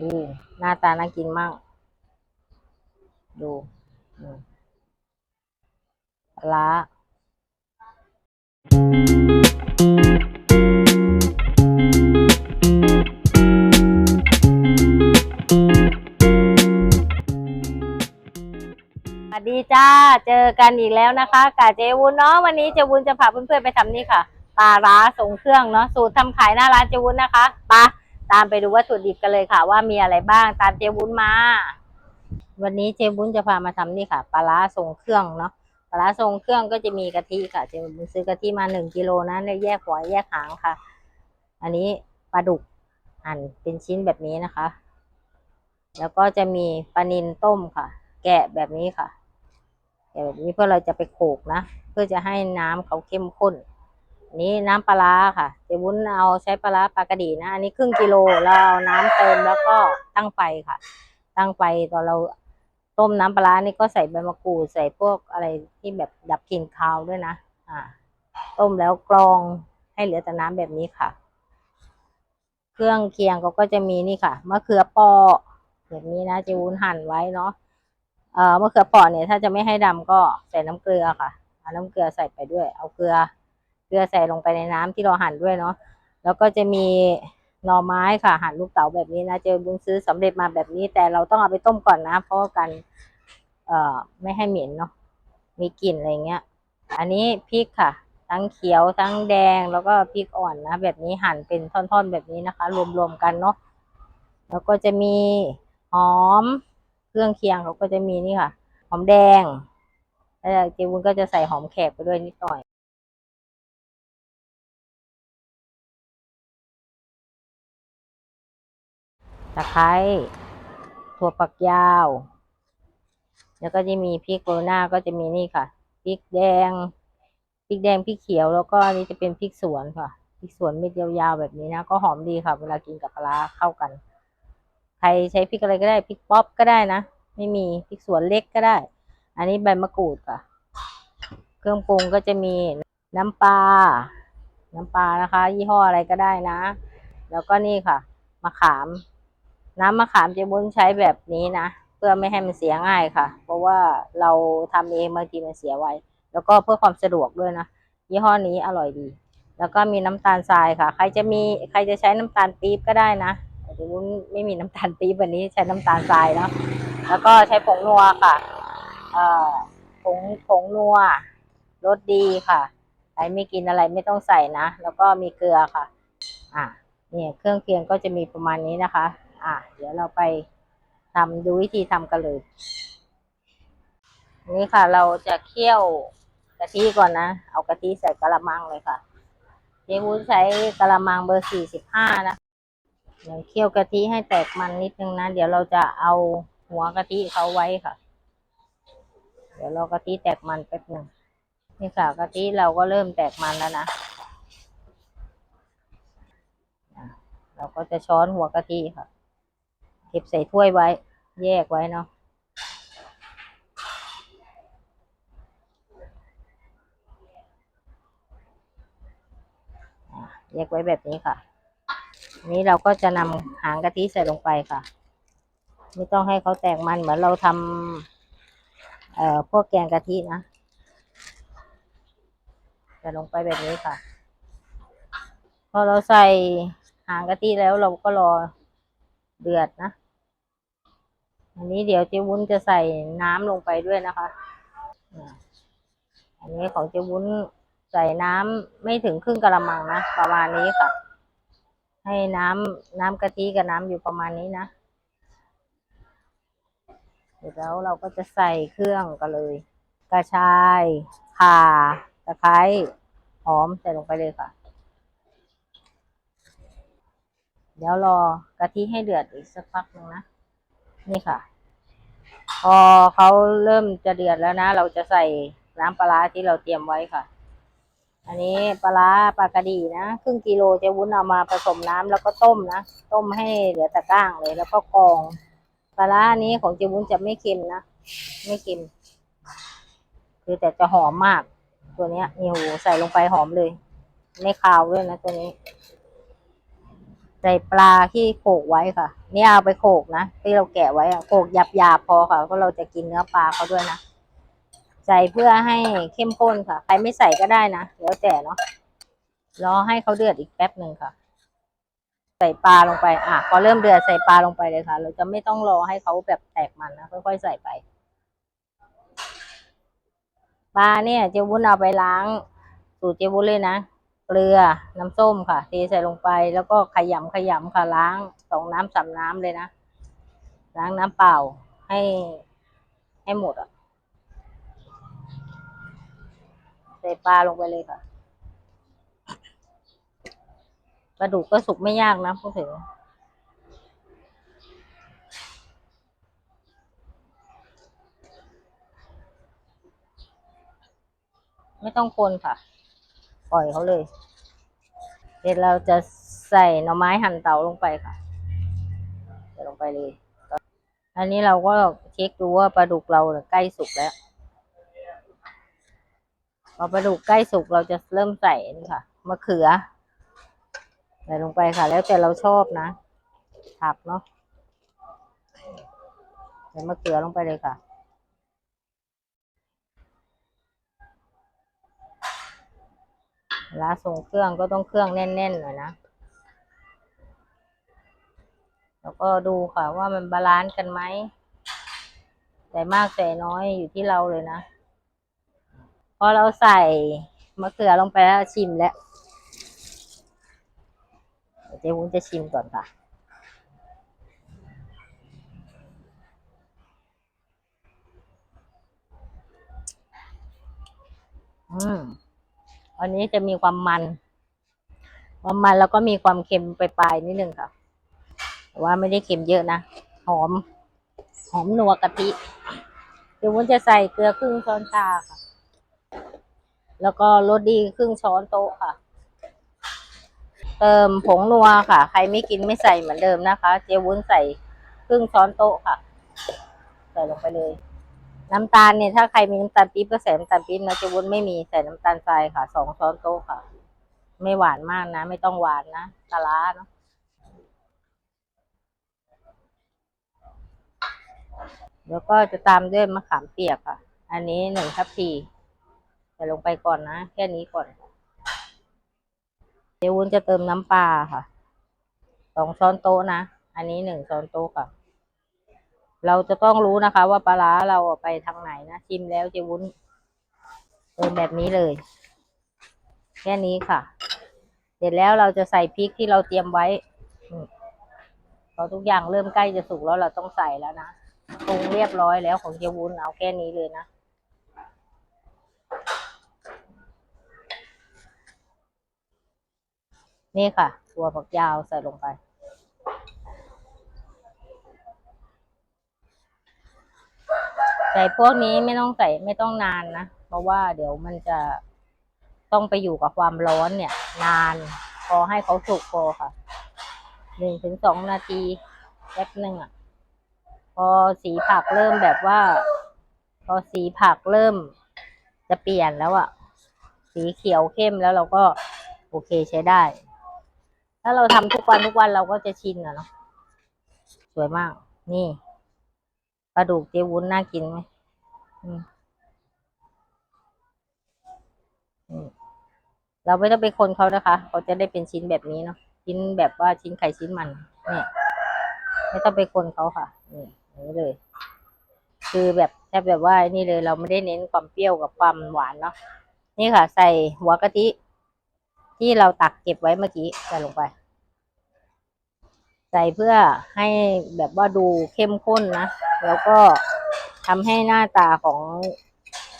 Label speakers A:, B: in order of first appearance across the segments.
A: ดู หน้าตาน่ากินมาก ดูปลาร้าสวัสดีจ้า เจอกันอีกแล้วนะคะกับเจวุ้นเนาะวันนี้เจวุ้นจะพาเพื่อนๆไปทำนี่ค่ะปลาร้าส่งเครื่องเนาะสูตรทำขายหน้าร้านเจวุ้นนะคะไปะ ตามไปดูวัตถุดิบกันเลยค่ะ ว่ามีอะไรบ้างตามเจวุ้นมา วันนี้เจวุ้นจะพามาทำนี่ค่ะปลาร้าส่งเครื่องเนาะปลาร้าส่งเครื่องก็จะมีกะทิค่ะเจวุ้นซื้อกะทิมาหนึ่งกิโลนะเนี่ยแยกหัวแยกหางค่ะ อันนี้ปลาดุกหั่นเป็นชิ้นแบบนี้นะคะ แล้วก็จะมีปลานิลต้มค่ะ แกะแบบนี้ค่ะแกะแบบนี้เพื่อเราจะไปโขกนะ เพื่อจะให้น้ำเขาเข้มข้น นี้น้ำปลาค่ะเจวุ้นเอาใช้ปลาปลากระดีนะ อันนี้ครึ่งกิโลเราเอาน้ำเติมแล้วก็ตั้งไฟค่ะ ตั้งไฟตอนเราต้มน้ำปลานี่ก็ใส่ใบมะกรูดใส่พวกอะไรที่แบบดับกลิ่นคาวด้วยนะ อ่า ต้มแล้วกรองให้เหลือแต่น้ำแบบนี้ค่ะ เครื่องเคียงเขาก็จะมีนี่ค่ะมะเขือปอแบบนี้นะเจวุ้นหั่นไว้เนาะเอ่อมะเขือปอเนี่ยถ้าจะไม่ให้ดำก็ใส่น้ำเกลือค่ะเอาน้ำเกลือใส่ไปด้วย เอาเกลือ เกลือใส่ลงไปในน้ำที่เราหั่นด้วยเนาะแล้วก็จะมีหน่อไม้ค่ะหั่นลูกเต๋าแบบนี้นะเจอบุญซื้อสำเร็จมาแบบนี้ แต่เราต้องเอาไปต้มก่อนนะ เพราะกันเอ่อไม่ให้เหม็นเนาะมีกลิ่นอะไรเงี้ย อันนี้พริกค่ะ ทั้งเขียวทั้งแดงแล้วก็พริกอ่อนนะแบบนี้หั่นเป็นท่อนๆแบบนี้นะคะ รวมๆกันเนาะแล้วก็จะมีหอมเครื่องเคียงเขาก็จะมีนี่ค่ะ หอมแดงแล้วเจวุ้นก็จะใส่หอมแขกไปด้วยนิดหน่อย ตะไคร้ถั่วฝักยาว แล้วก็จะมีพริกโรยหน้าก็จะมีนี่ค่ะพริกแดงพริกแดงพริกเขียวแล้วก็อันนี้จะเป็นพริกสวนค่ะพริกสวนเม็ดยาวๆแบบนี้นะ ก็หอมดีค่ะ เวลากินกับปลาร้าเข้ากัน ใครใช้พริกอะไรก็ได้พริกป๊อปก็ได้นะ ไม่มีพริกสวนเล็กก็ได้ อันนี้ใบมะกรูดค่ะ เครื่องปรุงก็จะมีน้ำปลาน้ำปลานะคะ ยี่ห้ออะไรก็ได้นะ แล้วก็นี่ค่ะมะขาม น้ำมะขามเจบุญใช้แบบนี้นะ เพื่อไม่ให้มันเสียง่ายค่ะ เพราะว่าเราทำเองบางทีมันเสียไวแล้วก็เพื่อความสะดวกด้วยนะยี่ห้อนี้อร่อยดี แล้วก็มีน้ำตาลทรายค่ะ ใครจะมีใครจะใช้น้ำตาลปี๊บก็ได้นะแต่เจบุญไม่มีน้ำตาลปี๊บวันนี้ใช้น้ำตาลทรายเนาะแล้วก็ใช้ผงนัวค่ะเอ่อผงผงนัวรสดีค่ะใครไม่กินอะไรไม่ต้องใส่นะ แล้วก็มีเกลือค่ะ อะเนี่ยเครื่องเคียงก็จะมีประมาณนี้นะคะ อะเดี๋ยวเราไปทำดูวิธีทำกันเลย นี่ค่ะเราจะเคี่ยวกะทิก่อนนะ เอากะทิใส่กระมังเลยค่ะเจ๊วุ้นใช้กระมังเบอร์สี่สิบห้านะเดี๋ยวเคี่ยวกะทิให้แตกมันนิดนึงนะ เดี๋ยวเราจะเอาหัวกะทิเขาไว้ค่ะ เดี๋ยวเรากะทิแตกมันแป๊บหนึ่งนี่ค่ะกะทิเราก็เริ่มแตกมันแล้วนะ เราก็จะช้อนหัวกะทิค่ะ เก็บใส่ถ้วยไว้ แยกไว้เนาะแยกไว้แบบนี้ค่ะ นี้เราก็จะนำหางกะทิใส่ลงไปค่ะ ไม่ต้องให้เขาแตกมันเหมือนเราทำเอ่อพวกแกงกะทินะใส่ลงไปแบบนี้ค่ะ พอเราใส่หางกะทิแล้วเราก็รอเดือดนะ อันนี้เดี๋ยวเจ๊วุ้นจะใส่น้ำลงไปด้วยนะคะ อันนี้ของเจ๊วุ้นใส่น้ำไม่ถึงครึ่งกะละมังนะประมาณนี้ค่ะ ให้น้ำน้ำกะทิกับน้ำอยู่ประมาณนี้นะเสร็จแล้วเราก็จะใส่เครื่องกันเลย กระชายข่าตะไคร้หอมใส่ลงไปเลยค่ะ เดี๋ยวรอกะทิให้เดือดอีกสักพักหนึ่งนะ นี่ค่ะ พอเขาเริ่มจะเดือดแล้วนะ เราจะใส่น้ำปลาที่เราเตรียมไว้ค่ะ อันนี้ปลาปลากระดีนะครึ่งกิโลเจวุ้นเอามาผสมน้ำแล้วก็ต้มนะ ต้มให้เหลือแต่ก้างเลย แล้วก็กองปลาร้าอันนี้ของเจวุ้นจะไม่เค็มนะ ไม่เค็ม คือแต่จะหอมมาก ตัวเนี้ยนี่โหใส่ลงไปหอมเลย ไม่คาวด้วยนะตัวนี้ ใส่ปลาที่โขกไว้ค่ะเนี่ยเอาไปโขกนะที่เราแกะไว้อะโขกหยาบๆพอค่ะเพราะเราจะกินเนื้อปลาเขาด้วยนะใส่เพื่อให้เข้มข้นค่ะ ใครไม่ใส่ก็ได้นะแล้วแต่เนาะรอให้เขาเดือดอีกแป๊บหนึ่งค่ะ ใส่ปลาลงไป อะพอเริ่มเดือดใส่ปลาลงไปเลยค่ะ เราจะไม่ต้องรอให้เขาแบบแตกมันนะค่อยๆใส่ไปปลาเนี่ยเจวุ้นเอาไปล้าง สูตรเจวุ้นเลยนะ เกลือน้ำส้มค่ะเทใส่ลงไปแล้วก็ขยำขยำค่ะล้างสองน้ำสามน้ำเลยนะ ล้างน้ำเปล่าให้ให้หมดอะใส่ปลาลงไปเลยค่ะปลาดุกก็สุกไม่ยากนะพูดถึงไม่ต้องคนค่ะ ปล่อยเขาเลย เดี๋ยวเราจะใส่หน่อไม้หั่นเตาลงไปค่ะใส่ลงไปเลย อันนี้เราก็เช็คดูว่าปลาดุกเราใกล้สุกแล้ว พอปลาดุกใกล้สุกเราจะเริ่มใส่นี่ค่ะมะเขือ ใส่ลงไปค่ะ แล้วแต่เราชอบนะผักเนาะใส่มะเขือลงไปเลยค่ะ เว ล้าส่งเครื่องก็ต้องเครื่องแน่นๆหน่อยนะ แล้วก็ดูค่ะว่ามันบาลานซ์กันไหมใส่มากใส่น้อยอยู่ที่เราเลยนะ พอเราใส่มะเขือลงไปแล้วชิมแล้วเดี๋ยวเจ๊วุ้นจะชิมก่อนค่ะอืม อันนี้จะมีความมัน ความมันแล้วก็มีความเค็มปลายๆนิดนึงค่ะ แต่ว่าไม่ได้เค็มเยอะนะ หอม หอมนัวกะทิ เดี๋ยววุ้นจะใส่เกลือครึ่งช้อนชาค่ะ แล้วก็รสดีครึ่งช้อนโต๊ะค่ะ เติมผงนัวค่ะ ใครไม่กินไม่ใส่เหมือนเดิมนะคะ เจวุ้นใส่ครึ่งช้อนโต๊ะค่ะ ใส่ลงไปเลย น้ำตาลเนี่ยถ้าใครมีน้ำตาลปี๊บก็ใส่น้ำตาลปี๊บนะเจวุ้นไม่มีใส่น้ำตาลทรายค่ะสองช้อนโต๊ะค่ะ ไม่หวานมากนะ ไม่ต้องหวานนะปลาร้าเนาะแล้วก็จะตามด้วยมะขามเปียกค่ะ อันนี้หนึ่งทัพพีใส่ลงไปก่อนนะ แค่นี้ก่อน เดี๋ยววุ้นจะเติมน้ำปลาค่ะ สองช้อนโต๊ะนะ อันนี้หนึ่งช้อนโต๊ะค่ะ เราจะต้องรู้นะคะว่าปลาร้าเราไปทางไหนนะชิมแล้วเจวุ้นเติมแบบนี้เลย แค่นี้ค่ะ เสร็จแล้วเราจะใส่พริกที่เราเตรียมไว้พอทุกอย่างเริ่มใกล้จะสุกแล้วเราต้องใส่แล้วนะปรุงเรียบร้อยแล้วของเจวุ้นเอาแค่นี้เลยนะนี่ค่ะ ตัวผักยาวใส่ลงไป ใส่พวกนี้ไม่ต้องใส่ไม่ต้องนานนะ เพราะว่าเดี๋ยวมันจะต้องไปอยู่กับความร้อนเนี่ย นานพอให้เขาสุกพอค่ะหนึ่งถึงสองนาทีแป๊บหนึ่งอะ พอสีผักเริ่มแบบว่า พอสีผักเริ่ม จะเปลี่ยนแล้วอะ สีเขียวเข้มแล้วเราก็ โอเคใช้ได้ ถ้าเราทำทุกวันทุกวันเราก็จะชินอะเนาะสวยมาก นี่ ปลาดุกเจวุ้นน่ากินไหมอืมเราไม่ต้องไปคนเขานะคะ เขาจะได้เป็นชิ้นแบบนี้เนาะ ชิ้นแบบว่าชิ้นไข่ชิ้นมัน เนี่ย ไม่ต้องไปคนเขาค่ะ นี่ย่างนี้เลย คือแบบแทบแบบว่านี่เลย เราไม่ได้เน้นความเปรี้ยวกับความหวานเนาะ นี่ค่ะ ใส่หัวกะทิที่เราตักเก็บไว้เมื่อกี้ใส่ลงไป ใส่เพื่อให้แบบว่าดูเข้มข้นนะ แล้วก็ทำให้หน้าตาของ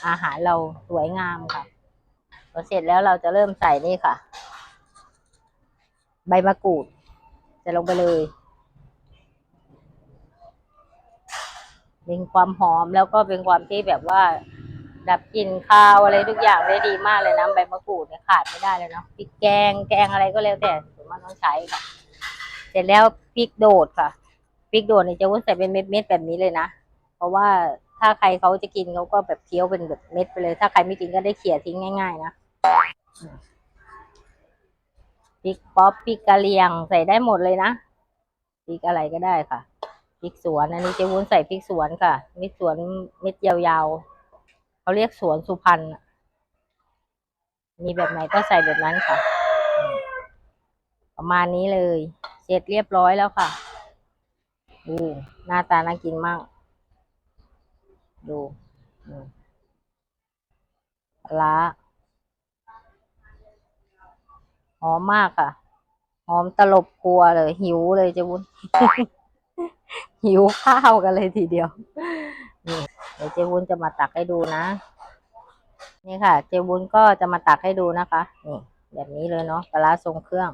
A: อาหารเราสวยงามค่ะพอเสร็จแล้วเราจะเริ่มใส่นี่ค่ะ ใบมะกรูดใส่ลงไปเลยเป็นความหอมแล้วก็เป็นความที่แบบว่า ดับกลิ่นคาวอะไรทุกอย่างได้ดีมากเลยนะใบมะกรูดเนี่ยขาดไม่ได้เลยเนาะพริกแกงแกงอะไรก็แล้วแต่ส่วนมากต้องใช้ค่ะ เสร็จแล้วพริกโดดค่ะพริกโดดเนี่ยจะวุ้นใส่เป็นเม็ดๆแบบนี้เลยนะ เพราะว่าถ้าใครเขาจะกินเขาก็แบบเคี้ยวเป็นแบบเม็ดไปเลย ถ้าใครไม่กินก็ได้เขี่ยทิ้งง่าย ๆ นะพริกป๊อปพริกกะเหรี่ยงใส่ได้หมดเลยนะพริกอะไรก็ได้ค่ะพริกสวนอันนี้เจวุ้นใส่พริกสวนค่ะพริกสวนเม็ดยาวๆเขาเรียกสวนสุพรรณมีแบบไหนก็ใส่แบบนั้นค่ะ ประมาณนี้เลย เสร็จเรียบร้อยแล้วค่ะดูหน้าตาน่ากินมาก ดูปลาหอมมากค่ะ หอมตลบครัวเลย หิวเลยเจะวุ้นหิวข้าวกันเลยทีเดียวนี่เดี๋ยวเจวุ้นจะมาตักให้ดูนะ นี่ค่ะ เจวุ้นก็จะมาตักให้ดูนะคะนี่แบบนี้เลยเนาะปลาทรงเครื่อง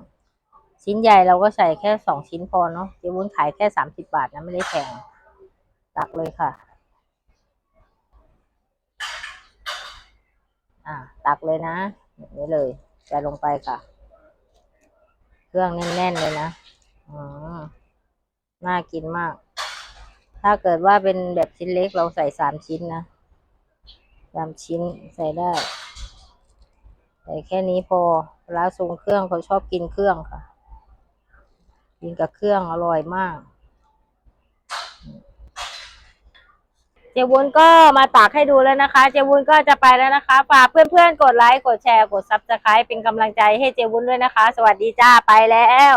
A: ชิ้นใหญ่เราก็ใส่แค่สองชิ้นพอเนาะเจวุ้นขายแค่สามสิบบาทนะไม่ได้แพงตักเลยค่ะ อ่า ตักเลยนะแบบนี้เลยใส่ลงไปค่ะ เครื่องแน่นๆเลยนะอืมน่ากินมาก ถ้าเกิดว่าเป็นแบบชิ้นเล็กเราใส่สามชิ้นนะสามชิ้นใส่ได้ใส่แค่นี้พอปลาร้าทรงเครื่องเขาชอบกินเครื่องค่ะ กินกับเครื่องอร่อยมาก เจวุ้นก็มาตากให้ดูแล้วนะคะ เจวุ้นก็จะไปแล้วนะคะ ฝากเพื่อนๆ กดไลค์ กดแชร์ กดซับสไครป์เป็นกำลังใจให้เจวุ้นด้วยนะคะ สวัสดีจ้า ไปแล้ว